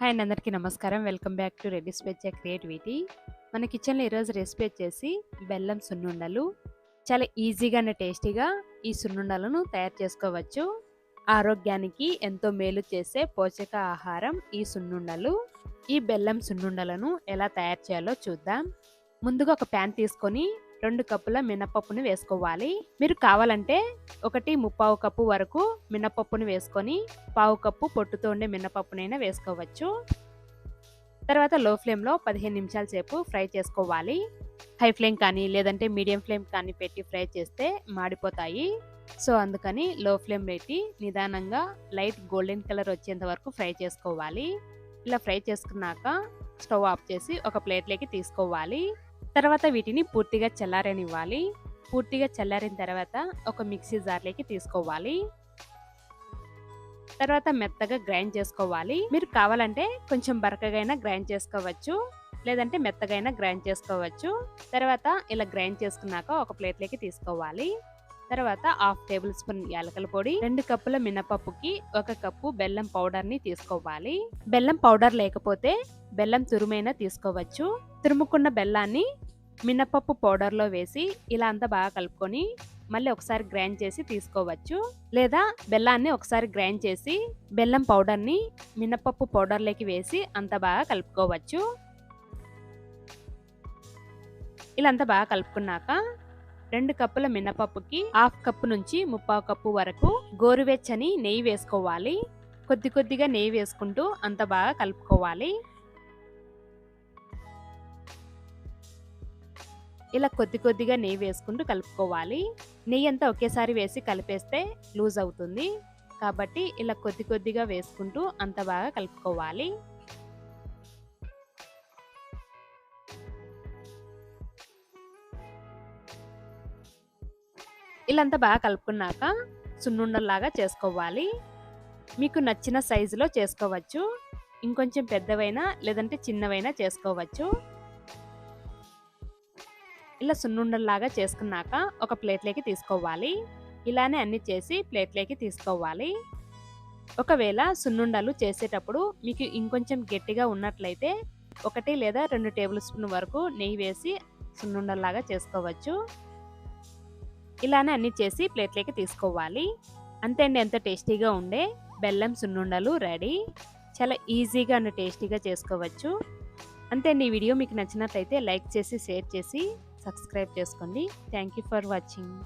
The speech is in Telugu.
హాయ్ అండి అందరికీ నమస్కారం. వెల్కమ్ బ్యాక్ టు రెడ్డి స్పెచ్ క్రియేటివిటీ. మన కిచెన్లో ఈరోజు రెసిపీ వచ్చేసి బెల్లం సున్నుండలు. చాలా ఈజీగా అండ్ టేస్టీగా ఈ సున్నుండలను తయారు చేసుకోవచ్చు. ఆరోగ్యానికి ఎంతో మేలు చేసే పోషక ఆహారం ఈ సున్నుండలు. ఈ బెల్లం సున్నుండలను ఎలా తయారు చేయాలో చూద్దాం. ముందుగా ఒక ప్యాన్ తీసుకొని రెండు కప్పుల మినపప్పును వేసుకోవాలి. మీరు కావాలంటే ఒకటి ముప్పావు కప్పు వరకు మినప్పప్పును వేసుకొని పావు కప్పు పొట్టుతో ఉండే మినపప్పునైనా వేసుకోవచ్చు. తర్వాత లో ఫ్లేమ్లో పదిహేను నిమిషాల సేపు ఫ్రై చేసుకోవాలి. హై ఫ్లేమ్ కానీ లేదంటే మీడియం ఫ్లేమ్ కానీ పెట్టి ఫ్రై చేస్తే మాడిపోతాయి. సో అందుకని లో ఫ్లేమ్ పెట్టి నిదానంగా లైట్ గోల్డెన్ కలర్ వచ్చేంత వరకు ఫ్రై చేసుకోవాలి. ఇలా ఫ్రై చేసుకున్నాక స్టవ్ ఆఫ్ చేసి ఒక ప్లేట్లోకి తీసుకోవాలి. తర్వాత వీటిని పూర్తిగా చల్లారనివ్వాలి. పూర్తిగా చల్లారిన తర్వాత ఒక మిక్సీ జార్లోకి తీసుకోవాలి. తర్వాత మెత్తగా గ్రైండ్ చేసుకోవాలి. మీరు కావాలంటే కొంచెం బరకగైనా గ్రైండ్ చేసుకోవచ్చు. లేదంటే మెత్తగైనా గ్రైండ్ చేసుకోవచ్చు. తర్వాత ఇలా గ్రైండ్ చేసుకున్నాక ఒక ప్లేట్లోకి తీసుకోవాలి. తర్వాత హాఫ్ టేబుల్ స్పూన్ యాలకల పొడి రెండు కప్పుల మినపప్పుకి ఒక కప్పు బెల్లం పౌడర్ని తీసుకోవాలి. బెల్లం పౌడర్ లేకపోతే బెల్లం తురుమైనా తీసుకోవచ్చు. తురుముకున్న బెల్లాన్ని మినపప్పు పౌడర్లో వేసి ఇలా అంతా బాగా కలుపుకొని మళ్ళీ ఒకసారి గ్రైండ్ చేసి తీసుకోవచ్చు. లేదా బెల్లాన్ని ఒకసారి గ్రైండ్ చేసి బెల్లం పౌడర్ని మినపప్పు పౌడర్లోకి వేసి అంత బాగా కలుపుకోవచ్చు. ఇలా అంతా బాగా కలుపుకున్నాక రెండు కప్పుల మినపప్పుకి హాఫ్ కప్పు నుంచి ముప్పావు కప్పు వరకు గోరువెచ్చని నెయ్యి వేసుకోవాలి. కొద్ది కొద్దిగా నెయ్యి వేసుకుంటూ అంత బాగా కలుపుకోవాలి. ఇలా కొద్ది కొద్దిగా నెయ్యి వేసుకుంటూ కలుపుకోవాలి. నెయ్యి అంతా ఒకేసారి వేసి కలిపేస్తే లూజ్ అవుతుంది. కాబట్టి ఇలా కొద్ది కొద్దిగా వేసుకుంటూ అంత బాగా కలుపుకోవాలి. ఇలా అంతా బాగా కలుపుకున్నాక సున్నుండల్లాగా చేసుకోవాలి. మీకు నచ్చిన సైజులో చేసుకోవచ్చు. ఇంకొంచెం పెద్దవైనా లేదంటే చిన్నవైనా చేసుకోవచ్చు. ఇలా సున్నుండల్లాగా చేసుకున్నాక ఒక ప్లేట్లోకి తీసుకోవాలి. ఇలానే అన్ని చేసి ప్లేట్లోకి తీసుకోవాలి. ఒకవేళ సున్నుండలు చేసేటప్పుడు మీకు ఇంకొంచెం గట్టిగా ఉన్నట్లయితే ఒకటి లేదా రెండు టేబుల్ స్పూన్ వరకు నెయ్యి వేసి సున్నుండల్లాగా చేసుకోవచ్చు. ఇలానే అన్ని చేసి ప్లేట్లోకి తీసుకోవాలి. అంతే అండి ఎంత టేస్టీగా ఉండే బెల్లం సున్నుండలు రెడీ. చాలా ఈజీగా అండ్ టేస్టీగా చేసుకోవచ్చు. అంతే అండి ఈ వీడియో మీకు నచ్చినట్లయితే లైక్ చేసి షేర్ చేసి సబ్స్క్రైబ్ చేసుకోండి. Thank you for watching.